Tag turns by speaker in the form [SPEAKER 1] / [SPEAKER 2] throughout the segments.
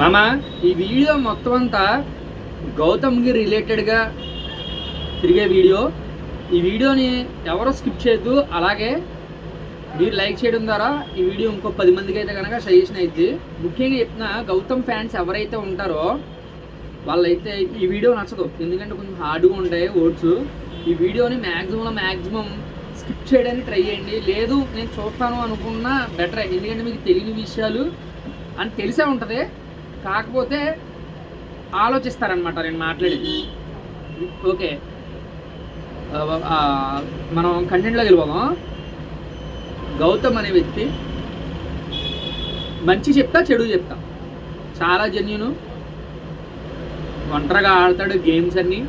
[SPEAKER 1] మామ ఈ వీడియో మొత్తం అంతా గౌతమ్కి రిలేటెడ్గా తిరిగే వీడియో. ఈ వీడియోని ఎవరో స్కిప్ చేయొద్దు అలాగే మీరు లైక్ చేయడం ద్వారా ఈ వీడియో ఇంకో పది మందికి అయితే కనుక సజెషన్ అవుతుంది ముఖ్యంగా చెప్పిన గౌతమ్ ఫ్యాన్స్ ఎవరైతే ఉంటారో వాళ్ళైతే ఈ వీడియో నచ్చదు. ఎందుకంటే కొంచెం హార్డ్గా ఉంటాయి ఓట్స్ ఈ వీడియోని మ్యాక్సిమంలో మ్యాక్సిమం స్కిప్ చేయడానికి ట్రై చేయండి. లేదు నేను చూస్తాను అనుకున్నా బెటర్ ఎందుకంటే మీకు తెలియని విషయాలు అని తెలిసే ఉంటుంది. కాకపోతే ఆలోచిస్తారనమాట నేను మాట్లాడేది. ఓకే. మనం కంటెంట్లోకి వెళ్ళిపోదాం గౌతమ్ అనే వ్యక్తి మంచి చెప్తా చెడు చెప్తా. చాలా జెన్యును ఒంటరిగా ఆడతాడు గేమ్స్ అన్నీ.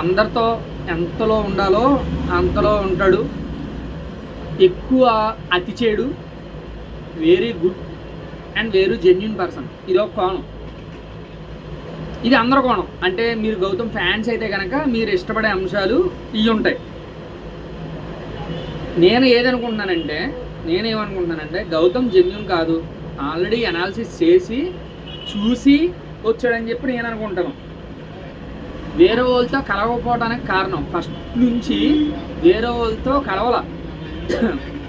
[SPEAKER 1] అందరితో ఎంతలో ఉండాలో అంతలో ఉంటాడు. ఎక్కువ అతి చెడు. Very good and very genuine person ఇది ఒక కోణం. ఇది అందరి కోణం. అంటే మీరు గౌతమ్ ఫ్యాన్స్ అయితే కనుక మీరు ఇష్టపడే అంశాలు ఇవి ఉంటాయి. నేను ఏదనుకుంటున్నానంటే నేనేమనుకుంటున్నానంటే గౌతమ్ జెన్యున్ కాదు. ఆల్రెడీ అనాలిసిస్ చేసి చూసి వచ్చాడని చెప్పి నేను అనుకుంటాను. వేరే వాళ్ళతో కలవకపోవడానికి కారణం. ఫస్ట్ నుంచి వేరే వాళ్ళతో కలవల.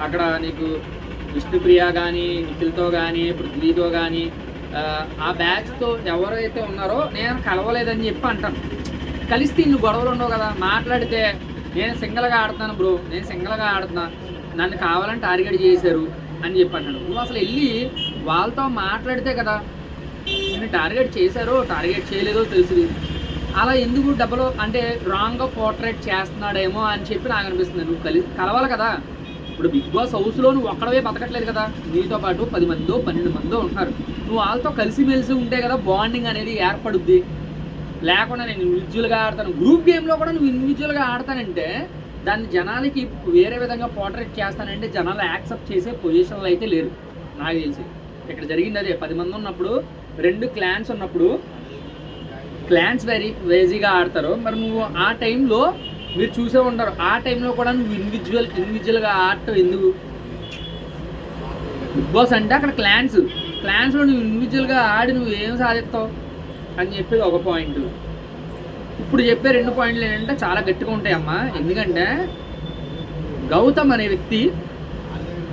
[SPEAKER 1] అక్కడ నీకు విష్ణుప్రియ కానీ నిఖిల్తో కానీ పృథ్వీతో కానీ ఆ బ్యాచ్తో ఎవరైతే ఉన్నారో నేను కలవలేదని చెప్పి అంటాను. కలిస్తే ఇన్ని గొడవలు ఉండవు కదా. మాట్లాడితే నేను సింగిల్గా ఆడుతున్నాను బ్రో నేను సింగిల్గా ఆడుతున్నా నన్ను కావాలని టార్గెట్ చేశారు అని చెప్పి అన్నాడు నువ్వు అసలు వెళ్ళి వాళ్ళతో మాట్లాడితే కదా నేను టార్గెట్ చేశారో టార్గెట్ చేయలేదో తెలుసుది. అలా ఎందుకు డబ్బులు అంటే రాంగ్గా పోర్ట్రేట్ చేస్తున్నాడేమో అని చెప్పి నాకు అనిపిస్తుంది. నువ్వు కలి కలవాలి కదా. ఇప్పుడు బిగ్ బాస్ హౌస్లో నువ్వు ఒక్కడవే బతకట్లేదు కదా. నీతో పాటు పది మందో పన్నెండు మందో ఉంటున్నారు నువ్వు వాళ్ళతో కలిసిమెలిసి ఉంటే కదా బాండింగ్ అనేది ఏర్పడుద్ది. లేకుండా నేను ఇండివిజువల్గా ఆడతాను. గ్రూప్ గేమ్లో కూడా నువ్వు ఇండివిజువల్గా ఆడతానంటే దాన్ని జనాలకి వేరే విధంగా పోర్ట్రేట్ చేస్తానంటే జనాలు యాక్సెప్ట్ చేసే పొజిషన్లు అయితే లేరు. నాకు తెలిసి. ఇక్కడ జరిగింది అదే. పది మంది ఉన్నప్పుడు రెండు క్లాన్స్ ఉన్నప్పుడు క్లాన్స్ వెరీ వేజీగా ఆడతారు. మరి నువ్వు ఆ టైంలో మీరు చూసే ఉంటారు. ఆ టైంలో కూడా నువ్వు ఇండివిజువల్ ఇండివిజువల్గా ఆడటం ఎందుకు? బిగ్ బాస్ అంటే అక్కడ క్లాన్స్ క్లాన్స్లో నువ్వు ఇండివిజువల్గా ఆడి నువ్వు ఏం సాధిస్తావు? అని చెప్పేది ఒక పాయింట్ ఇప్పుడు చెప్పే రెండు పాయింట్లు ఏంటంటే చాలా గట్టిగా ఉంటాయి అమ్మా. ఎందుకంటే గౌతమ్ అనే వ్యక్తి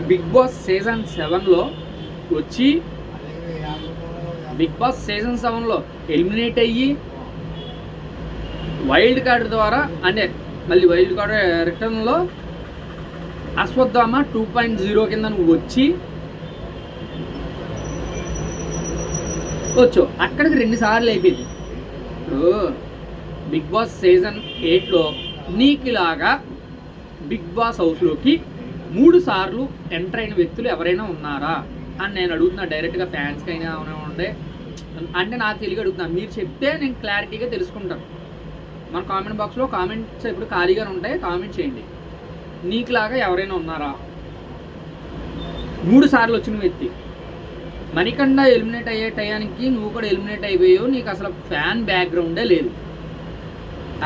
[SPEAKER 1] బిగ్ బాస్ సీజన్ సెవెన్లో వచ్చి బిగ్ బాస్ సీజన్ సెవెన్లో ఎలిమినేట్ అయ్యి వైల్డ్ కార్డ్ ద్వారా అంటే మళ్ళీ వైల్డ్ కార్డ్ రిటర్న్లో అశ్వత్థామ టూ పాయింట్ జీరో కింద నువ్వు వచ్చి వచ్చు అక్కడికి రెండు సార్లు అయిపోయింది. ఇప్పుడు బిగ్ బాస్ సీజన్ ఎయిట్లో నీకులాగా బిగ్ బాస్ హౌస్లోకి మూడు సార్లు ఎంటర్ అయిన వ్యక్తులు ఎవరైనా ఉన్నారా? అని నేను అడుగుతున్నా డైరెక్ట్గా ఫ్యాన్స్కి అయినా ఉండే. అంటే నాకు తెలియ అడుగుతున్నా మీరు చెప్తే నేను క్లారిటీగా తెలుసుకుంటాను. మన కామెంట్ బాక్స్లో కామెంట్స్ ఇప్పుడు ఖాళీగానే ఉంటాయి కామెంట్ చేయండి. నీకులాగా ఎవరైనా ఉన్నారా? మూడు సార్లు వచ్చిన వ్యక్తి. మణికండ ఎలిమినేట్ అయ్యే టయానికి నువ్వు కూడా ఎలిమినేట్ అయిపోయావు నీకు అసలు ఫ్యాన్ బ్యాక్గ్రౌండే లేదు.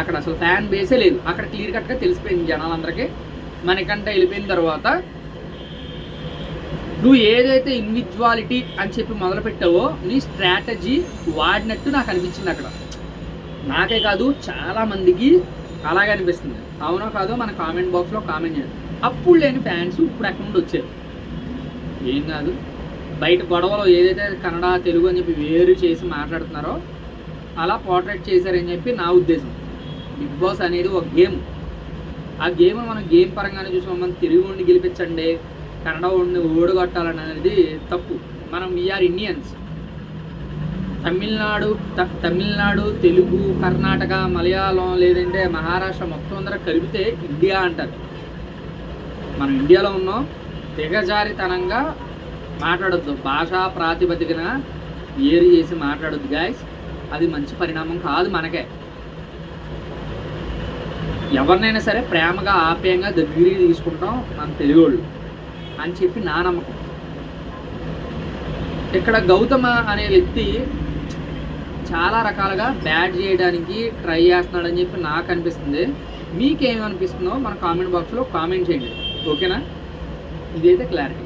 [SPEAKER 1] అక్కడ అసలు ఫ్యాన్ బేసే లేదు. అక్కడ క్లియర్ కట్గా తెలిసిపోయింది జనాలందరికీ. మణికంఠ వెళ్ళిపోయిన తర్వాత నువ్వు ఏదైతే ఇండివిజువాలిటీ అని చెప్పి మొదలుపెట్టావో నీ స్ట్రాటజీ వాడినట్టు నాకు అనిపించింది అక్కడ. నాకే కాదు చాలా మందికి అలాగే అనిపిస్తుంది. అవునో కాదో మన కామెంట్ బాక్స్లో కామెంట్ చేయండి. అప్పుడు లేని ఫ్యాన్స్ ఇప్పుడు ఎక్కడి నుండి వచ్చారు? ఏం కాదు. బయట గొడవలో ఏదైతే కన్నడ తెలుగు అని చెప్పి వేరు చేసి మాట్లాడుతున్నారో అలా పోర్ట్రేట్ చేశారని చెప్పి నా ఉద్దేశం. బిగ్ బాస్ అనేది ఒక గేమ్ ఆ గేమ్ మనం గేమ్ పరంగానే చూసాం మనం తెలుగు ఉండి గెలిపించండి కన్నడ ఉండి ఓడగొట్టాలని అనేది తప్పు. మనం వీఆర్ ఇండియన్స్ తమిళనాడు త- తమిళనాడు తెలుగు కర్ణాటక మలయాళం లేదంటే మహారాష్ట్ర మొత్తం అందరూ కలిపితే ఇండియా అంటారు. మనం ఇండియాలో ఉన్నాం. దిగజారితనంగా మాట్లాడొద్దు. భాషా ప్రాతిపదికన ఏరి చేసి మాట్లాడొద్దు గాయస్ అది మంచి పరిణామం కాదు మనకే. ఎవరినైనా సరే ప్రేమగా ఆప్యాయంగా దగ్గరికి తీసుకుంటాం మన తెలుగోళ్ళు అని చెప్పి నా నమ్మకం. ఇక్కడ గౌతమ అనే వ్యక్తి చాలా రకాలుగా బ్యాడ్ చేయడానికి ట్రై చేస్తున్నాడని చెప్పి నాకు అనిపిస్తుంది. మీకేమనిపిస్తుందో మన కామెంట్ బాక్స్లో కామెంట్ చేయండి. ఓకేనా? ఇదైతే క్లారిటీ.